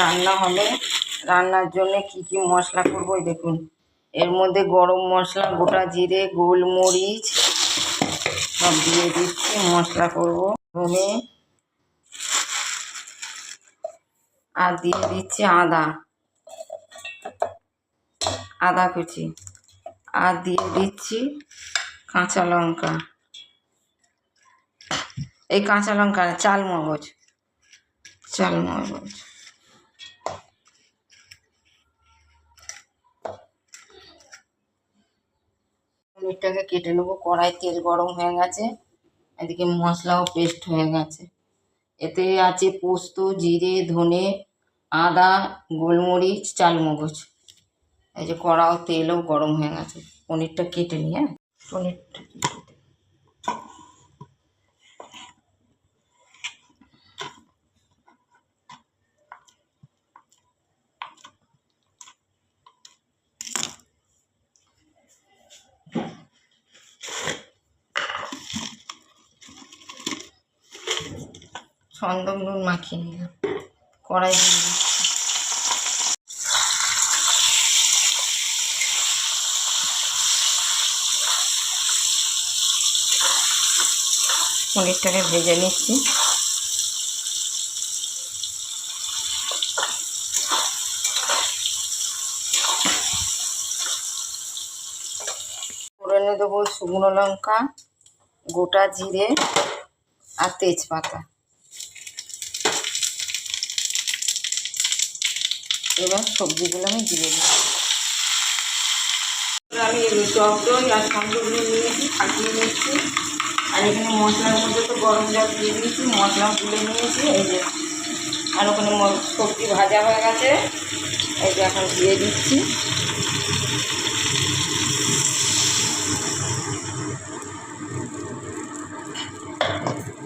রান্না হবে। রান্নার জন্য কি কি মশলা করব দেখুন। এর মধ্যে গরম মশলা, গোটা জিরে, গোলমরিচ সব দিয়ে দিচ্ছি, মশলা করব ধনে। আর দিয়ে দিচ্ছি আদা আদা কুচি। আর দিয়ে দিচ্ছি কাঁচা লঙ্কা। এই কাঁচা লঙ্কা চাল মগজ চাল মগজ পনিরটাকে কেটে নেব। কড়াই তেল গরম হয়ে গেছে। এদিকে মশলাও পেস্ট হয়ে গেছে। এতে আছে পোস্ত, জিরে, ধনে, আদা, গোলমরিচ, চালমগজ। এই যে কড়াও তেলও গরম হয়ে গেছে। পনিরটা কেটে নিয়ে পনিরটা পনিরটা কেটে নুন মাখিয়ে নিলাম। কড়াই দিয়ে দিচ্ছি। পনিরটাকে ভেজে নিচ্ছি। দেবো শুকনো লঙ্কা, গোটা জিরে আর তেজপাতা। এবার সবজিগুলো আমি দিয়ে দিই আমি টক দই আর সন্দগুলো নিয়েছি ফাটিয়ে নিচ্ছি আর এখানে মশলার মধ্যে তো গরম জল দিয়ে দিয়েছি, মশলা তুলে নিয়েছি, এই যে আর ওখানে সবজি ভাজা হয়ে গেছে। এই যে এখন দিয়ে দিচ্ছি।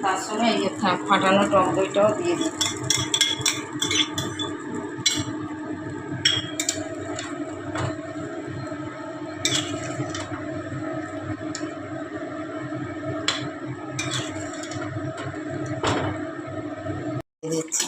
তার সঙ্গে এই যে ফাটানো টক দইটাও দিয়ে দিচ্ছি। দিয়ে দিচ্ছি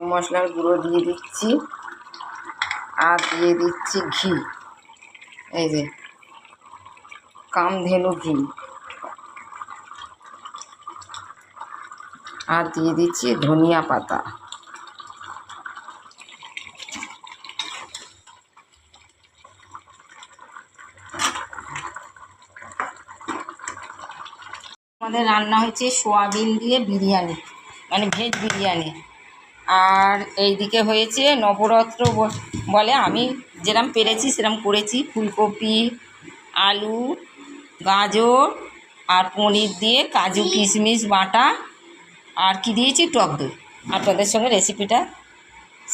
মশলার গুঁড়ো দিয়ে দিচ্ছি আর দিয়ে দিচ্ছি ঘি। এই যে, কামধেনু ঘি। আর দিয়ে দিচ্ছি ধনিয়া পাতা। আমাদের রান্না হয়েছে সোয়াবিন দিয়ে বিরিয়ানি মানে ভেজ বিরিয়ানি। আর এই দিকে হয়েছে নবরত্ন বলে আমি যেরম পেরেছি সেরম করেছি, ফুলকপি, আলু, গাজর আর পনির দিয়ে কাজু, কিশমিশ, বাটা আর কি দিয়েছি? টক দই। আপনাদের সঙ্গে রেসিপিটা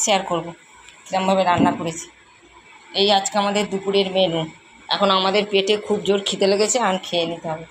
শেয়ার করব। কিরমভাবে রান্না করেছি। এই আজকে আমাদের দুপুরের মেনু এখন আমাদের পেটে খুব জোর খিদে লেগেছে, আর খেয়ে নিতে হবে।